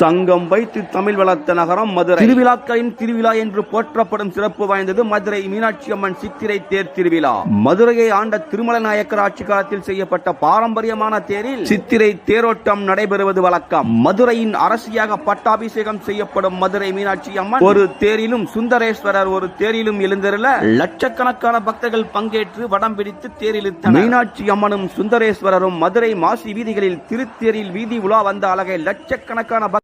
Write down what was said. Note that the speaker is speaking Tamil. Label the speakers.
Speaker 1: சங்கம் வைத்து தமிழ் வளர்த்த நகரம் மதுரை. திருவிழாக்களின் திருவிழா என்று போற்றப்படும் சிறப்பு வாய்ந்தது மதுரை மீனாட்சி அம்மன் சித்திரை தேர் திருவிழா. மதுரையை ஆண்ட திருமல நாயக்கர் ஆட்சி காலத்தில் செய்யப்பட்ட பாரம்பரியமான தேரில் சித்திரை தேரோட்டம் நடைபெறுவது வழக்கம். மதுரையின் அரசியாக பட்டாபிஷேகம் செய்யப்படும் மதுரை மீனாட்சி அம்மன் ஒரு தேரிலும் சுந்தரேஸ்வரர் ஒரு தேரிலும் எழுந்திருள லட்சக்கணக்கான பக்தர்கள் பங்கேற்று வடம் பிடித்து தேரிழுத்தனர் மீனாட்சி அம்மனும் சுந்தரேஸ்வரரும் மதுரை மாசி வீதிகளில் திருத்தேரில் வீதி உலா வந்த அழகை லட்சக்கணக்கான பக்தர்கள்